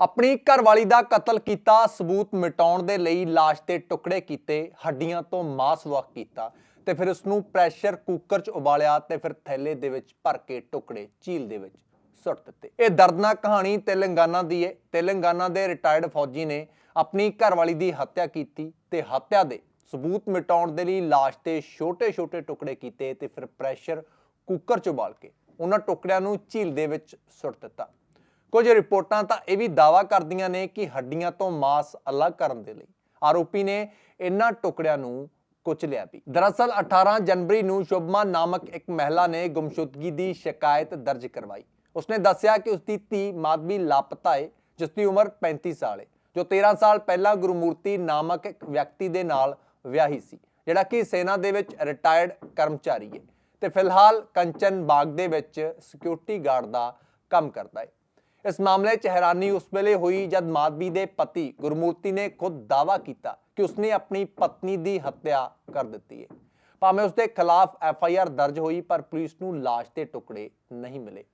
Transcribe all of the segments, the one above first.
ਆਪਣੀ ਘਰਵਾਲੀ ਦਾ ਕਤਲ ਕੀਤਾ, ਸਬੂਤ ਮਿਟਾਉਣ ਦੇ ਲਈ ਲਾਸ਼ ਦੇ ਟੁਕੜੇ ਕੀਤੇ, ਹੱਡੀਆਂ ਤੋਂ ਮਾਸ ਵੱਖ ਕੀਤਾ ਤੇ ਫਿਰ ਉਸ ਨੂੰ ਪ੍ਰੈਸ਼ਰ ਕੁੱਕਰ 'ਚ ਉਬਾਲਿਆ ਤੇ ਫਿਰ ਥੈਲੇ ਦੇ ਵਿੱਚ ਭਰ ਕੇ ਟੁਕੜੇ ਝੀਲ ਦੇ ਵਿੱਚ ਸੁੱਟ ਦਿੱਤੇ। ਇਹ ਦਰਦਨਾਕ ਕਹਾਣੀ ਤੇਲੰਗਾਨਾ ਦੀ ਹੈ ਤੇਲੰਗਾਨਾ ਦੇ ਰਿਟਾਇਰਡ ਫੌਜੀ ਨੇ ਆਪਣੀ ਘਰਵਾਲੀ ਦੀ ਹੱਤਿਆ ਕੀਤੀ ਤੇ ਹੱਤਿਆ ਦੇ ਸਬੂਤ ਮਿਟਾਉਣ ਦੇ ਲਈ ਲਾਸ਼ ਦੇ ਛੋਟੇ-ਛੋਟੇ ਟੁਕੜੇ ਕੀਤੇ ਤੇ ਫਿਰ ਪ੍ਰੈਸ਼ਰ ਕੁੱਕਰ 'ਚ ਉਬਾਲ ਕੇ ਉਹਨਾਂ ਟੁਕੜਿਆਂ ਨੂੰ ਝੀਲ ਦੇ ਵਿੱਚ ਸੁੱਟ ਦਿੱਤਾ। ਕੁਝ ਰਿਪੋਰਟਾਂ ਤਾਂ ਇਹ ਵੀ ਦਾਵਾ ਕਰਦੀਆਂ ਨੇ ਕਿ ਹੱਡੀਆਂ ਤੋਂ ਮਾਸ ਅਲੱਗ ਕਰਨ ਦੇ ਲਈ। ਆਰੋਪੀ ਨੇ ਇਹਨਾਂ ਟੁਕੜਿਆਂ ਨੂੰ ਕੁਚਲਿਆ ਵੀ। ਦਰਅਸਲ 18 ਜਨਵਰੀ ਨੂੰ ਸ਼ੁਭਮਾ ਨਾਮਕ ਇੱਕ ਮਹਿਲਾ ਨੇ ਗੁੰਮਸ਼ੁਦਗੀ ਦੀ ਸ਼ਿਕਾਇਤ ਦਰਜ ਕਰਵਾਈ। ਉਸਨੇ ਦੱਸਿਆ ਕਿ ਉਸਦੀ ਧੀ ਮਾਧਵੀ ਲਾਪਤਾ ਹੈ ਜਿਸ ਦੀ ਉਮਰ 35 ਸਾਲ ਹੈ ਜੋ 13 ਸਾਲ ਪਹਿਲਾਂ ਗੁਰਮੂਰਤੀ ਨਾਮਕ ਇੱਕ ਵਿਅਕਤੀ ਦੇ ਨਾਲ ਵਿਆਹੀ ਸੀ, ਜਿਹੜਾ ਕਿ ਸੈਨਾ ਦੇ ਵਿੱਚ ਰਿਟਾਇਰਡ ਕਰਮਚਾਰੀ ਹੈ ਤੇ ਫਿਲਹਾਲ ਕੰਚਨ ਬਾਗ ਦੇ ਵਿੱਚ ਸਿਕਿਉਰਿਟੀ ਗਾਰਡ ਦਾ ਕੰਮ ਕਰਦਾ ਹੈ ਇਸ ਮਾਮਲੇ 'ਚ ਹੈਰਾਨੀ ਉਸ ਵੇਲੇ ਹੋਈ ਜਦ ਮਾਧਵੀ ਦੇ ਪਤੀ ਗੁਰਮੂਰਤੀ ਨੇ ਖੁਦ ਦਾਵਾ ਕੀਤਾ ਕਿ ਉਸਨੇ ਆਪਣੀ ਪਤਨੀ ਦੀ ਹੱਤਿਆ ਕਰ ਦਿੱਤੀ ਹੈ। ਭਾਵੇਂ ਉਸਦੇ ਖਿਲਾਫ ਐਫ ਆਈ ਆਰ ਦਰਜ ਹੋਈ, ਪਰ ਪੁਲਿਸ ਨੂੰ ਲਾਸ਼ ਦੇ ਟੁਕੜੇ ਨਹੀਂ ਮਿਲੇ।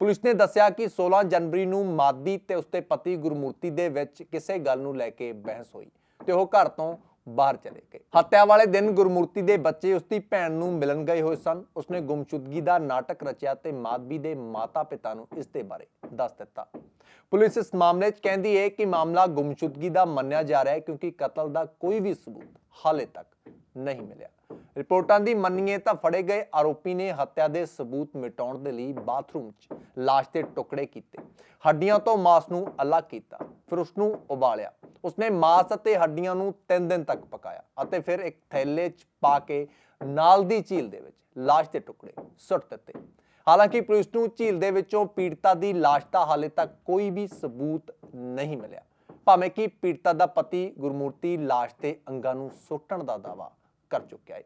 ਪੁਲਿਸ ਨੇ ਦੱਸਿਆ ਕਿ 16 ਜਨਵਰੀ ਨੂੰ ਮਾਦੀ ਤੇ ਉਸਦੇ ਪਤੀ ਗੁਰਮੂਰਤੀ ਦੇ ਵਿੱਚ ਕਿਸੇ ਗੱਲ ਨੂੰ ਲੈ ਕੇ ਬਹਿਸ ਹੋਈ ਤੇ ਉਹ ਘਰ ਤੋਂ ਬਾਹਰ ਚਲੇ ਗਏ। ਹੱਤਿਆ ਵਾਲੇ ਦਿਨ ਗੁਰਮੂਰਤੀ ਦੇ ਬੱਚੇ ਉਸਦੀ ਭੈਣ ਨੂੰ ਮਿਲਣ ਗਏ ਹੋਏ ਸਨ। ਉਸਨੇ ਗੁੰਮਸ਼ੁਦਗੀ ਦਾ ਨਾਟਕ ਰਚਿਆ ਤੇ ਮਾਧਵੀ ਦੇ ਮਾਤਾ-ਪਿਤਾ ਨੂੰ ਇਸ ਦੇ ਬਾਰੇ ਦੱਸ ਦਿੱਤਾ। ਪੁਲਿਸ ਇਸ ਮਾਮਲੇ 'ਚ ਕਹਿੰਦੀ ਹੈ ਕਿ ਮਾਮਲਾ ਗੁੰਮਸ਼ੁਦਗੀ ਦਾ ਮੰਨਿਆ ਜਾ ਰਿਹਾ ਹੈ ਕਿਉਂਕਿ ਕਤਲ ਦਾ ਕੋਈ ਵੀ ਸਬੂਤ ਹਾਲੇ ਤੱਕ ਨਹੀਂ ਮਿਲਿਆ। ਰਿਪੋਰਟਾਂ ਦੀ ਮੰਨੀਏ ਤਾਂ ਫੜੇ ਗਏ ਆਰੋਪੀ ਨੇ ਹੱਤਿਆ ਦੇ ਸਬੂਤ ਮਿਟਾਉਣ ਦੇ ਲਈ ਬਾਥਰੂਮ 'ਚ ਲਾਸ਼ ਦੇ ਟੁਕੜੇ ਕੀਤੇ। ਹੱਡੀਆਂ ਤੋਂ ਮਾਸ ਨੂੰ ਅਲੱਗ ਕੀਤਾ, ਫਿਰ ਉਸ ਨੂੰ ਉਬਾਲਿਆ। ਉਸਨੇ ਮਾਸ ਅਤੇ ਹੱਡੀਆਂ ਨੂੰ 3 ਦਿਨ ਤੱਕ ਪਕਾਇਆ ਅਤੇ ਫਿਰ ਇੱਕ ਥੈਲੇ 'ਚ ਪਾ ਕੇ ਨਾਲ ਦੀ ਝੀਲ ਦੇ ਵਿੱਚ ਲਾਸ਼ ਦੇ ਟੁਕੜੇ ਸੁੱਟ ਦਿੱਤੇ। ਹਾਲਾਂਕਿ ਪੁਲਿਸ ਨੂੰ ਝੀਲ ਦੇ ਵਿੱਚੋਂ ਪੀੜਤਾ ਦੀ ਲਾਸ਼ ਦਾ ਹਾਲੇ ਤੱਕ ਕੋਈ ਵੀ ਸਬੂਤ ਨਹੀਂ ਮਿਲਿਆ। ਭਾਵੇਂ ਕਿ ਪੀੜਤਾ ਦਾ ਪਤੀ ਗੁਰਮੂਰਤੀ ਲਾਸ਼ ਤੇ ਅੰਗਾਂ ਨੂੰ ਸੁੱਟਣ ਦਾ ਦਾਵਾ ਕਰ ਚੁੱਕਿਆ ਹੈ।